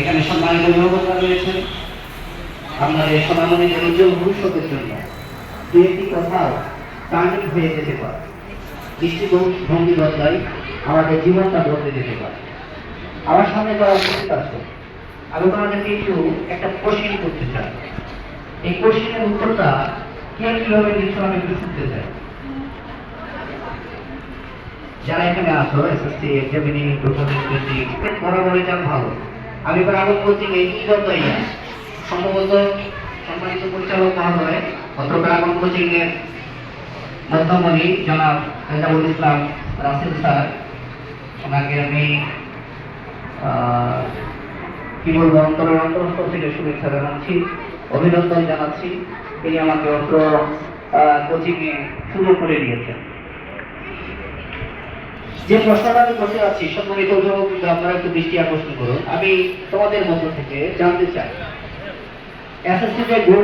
এখানে সম্মানিত অভিভাবকরা রয়েছেন আপনাদের সোনামণিদের উজ্জ্বল ভবিষ্যতের জন্য দু একটি কথাও টার্নিং হয়ে যেতে পারে দৃষ্টিভঙ্গি বদলাই আমাদের জীবনটা বদলে যেতে পারে আমার সামনে যারা উপস্থিত আছে আমি তোমাদেরকে একটু একটা কোশ্চিন করতে চাই এই কোশ্চিনের উত্তরটা কে কীভাবে দিচ্ছ আমি একটু শুনতে চাই যারা এখানে আসো এসএসসি এক্সামিনি প্রফেসর বরাবরই যান ভালো আমি প্রারম্ভ কোচিং এই না সম্ভবত সম্মানিত পরিচালক মহোদয় অত্র প্রারম্ভ কোচিং এর মধ্যমণি জনাব রেজাউল ইসলাম রাসেল স্যার, ওনাকে আমি কি বলব, অন্তরের অন্তরস্থল থেকে শুভেচ্ছা জানাচ্ছি, অভিনন্দন জানাচ্ছি। তিনি আমাকে অত্র কোচিং এ সুযোগ করে দিয়েছেন। যে প্রশ্নটা আমি করতে যাচ্ছি, সম্মানিত অভিভাবক কিন্তু আপনারা একটু দৃষ্টি আকর্ষণ করুন। আমি তোমাদের মধ্য থেকে জানতে চাই। SSC group